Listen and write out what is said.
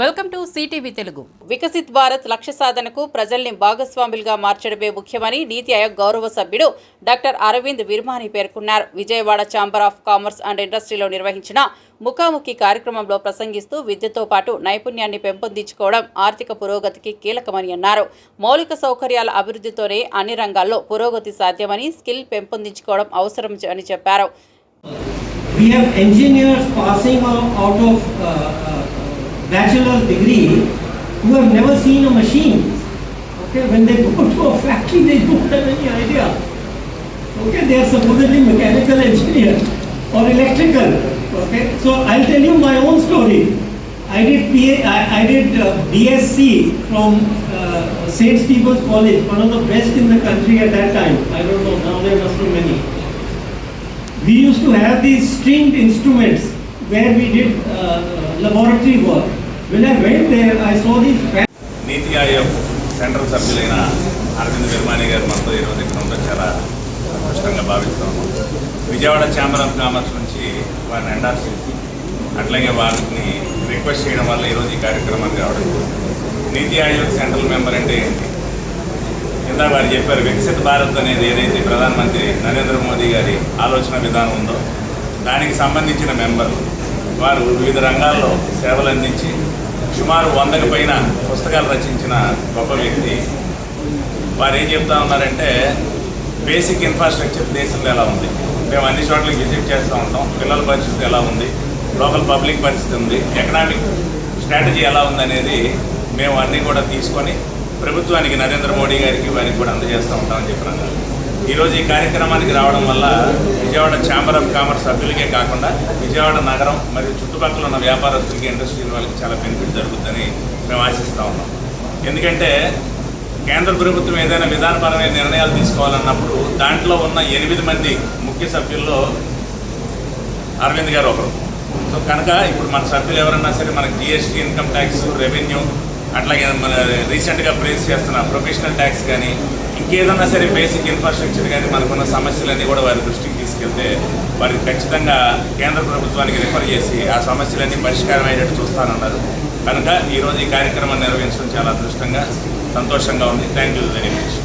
Welcome to CTV Telugu. Viksit Bharat లక్ష్య సాధనకు ప్రజల్ని భాగస్వాములుగా మార్చడమే ముఖ్యమని నీతి ఆయోగ్ గౌరవ సభ్యుడు డాక్టర్ అరవింద్ విర్మాని పేర్కొన్నారు. Vijayawada chamber of commerce and ఇండస్ట్రీలో నిర్వహించిన ముఖాముఖి కార్యక్రమంలో ప్రసంగిస్తూ విద్యతో పాటు నైపుణ్యాన్ని పెంపొందించుకోవడం ఆర్థిక పురోగతికి కీలకమని అన్నారు. మౌలిక సౌకర్యాల అభివృద్ధితోనే అన్ని రంగాల్లో పురోగతి సాధ్యమని స్కిల్ పెంపొందించుకోవడం అవసరం అని చెప్పారు. We have engineers passing out of uh, uh, bachelor's degree who have never seen a machine. Okay, when they go to a factory, they don't have any idea. Okay, they are supposedly mechanical engineers or electrical. Okay, so I'll tell you my own story. I did PA, I, I did uh, BSc from uh, St. Stephen's College, one of the best in the country at that time. I don't know, now there must be many we used to have these stringed instruments where we did uh, laboratory work. When I went there, I saw these NITI Aayog central సభ్యులైన Arvind Virmani గారు మనతో ఈరోజు ఇక్కడ ఉండడం చాలా అదృష్టంగా భావిస్తాము. Vijayawada chamber of commerce నుంచి వారిని ఎండార్స్ చేసి అట్లాగే వారిని రిక్వెస్ట్ చేయడం వల్ల ఈరోజు ఈ కార్యక్రమానికి రావడం నీతి ఆయోగ్ సెంట్రల్ మెంబర్ అంటే ఏంటి? కింద వారు చెప్పారు వికసిత భారత్ అనేది ఏదైతే ప్రధానమంత్రి నరేంద్ర మోదీ గారి ఆలోచన విధానం ఉందో దానికి సంబంధించిన మెంబర్లు వారు వివిధ రంగాల్లో సేవలు అందించి సుమారు వందకు పైన పుస్తకాలు రచించిన గొప్ప వ్యక్తి. వారు ఏం చెప్తా ఉన్నారంటే బేసిక్ ఇన్ఫ్రాస్ట్రక్చర్ దేశంలో ఎలా ఉంది? మేము అన్ని చోట్లకి విజిట్ చేస్తూ ఉంటాం. పిల్లల పరిస్థితి ఎలా ఉంది? లోకల్ పబ్లిక్ పరిస్థితి ఉంది. ఎకనామిక్ స్ట్రాటజీ ఎలా ఉంది అనేది మేము అన్నీ కూడా తీసుకొని ప్రభుత్వానికి నరేంద్ర మోడీ గారికి వారికి కూడా అందజేస్తూ ఉంటామని చెప్పినారు. ఈరోజు ఈ కార్యక్రమానికి రావడం వల్ల విజయవాడ ఛాంబర్ ఆఫ్ కామర్స్ సభ్యులకే కాకుండా విజయవాడ నగరం మరియు చుట్టుపక్కల ఉన్న వ్యాపారస్తులకి ఇండస్ట్రీ వాళ్ళకి చాలా బెనిఫిట్ జరుగుతుందని మేము ఆశిస్తూ ఉన్నాం. ఎందుకంటే కేంద్ర ప్రభుత్వం ఏదైనా విధానపరమైన నిర్ణయాలు తీసుకోవాలన్నప్పుడు దాంట్లో ఉన్న ఎనిమిది మంది ముఖ్య సభ్యుల్లో అరవింద్ గారు ఒకరు. సో కనుక ఇప్పుడు మన సభ్యులు ఎవరన్నా సరే మనకి జిఎస్టీ ఇన్కమ్ ట్యాక్స్ రెవెన్యూ అట్లాగే మన రీసెంట్గా ప్రేస్ చేస్తున్న ప్రొఫెషనల్ ట్యాక్స్ కానీ ఇంకేదన్నా సరే బేసిక్ ఇన్ఫ్రాస్ట్రక్చర్ కానీ మనకున్న సమస్యలన్నీ కూడా వారి దృష్టికి తీసుకెళ్తే వారికి ఖచ్చితంగా కేంద్ర ప్రభుత్వానికి రిఫర్ చేసి ఆ సమస్యలన్నీ పరిష్కారం అయ్యేటట్టు చూస్తానన్నారు. కనుక ఈరోజు ఈ కార్యక్రమాన్ని నిర్వహించడం చాలా అదృష్టంగా సంతోషంగా ఉంది. Thank you very much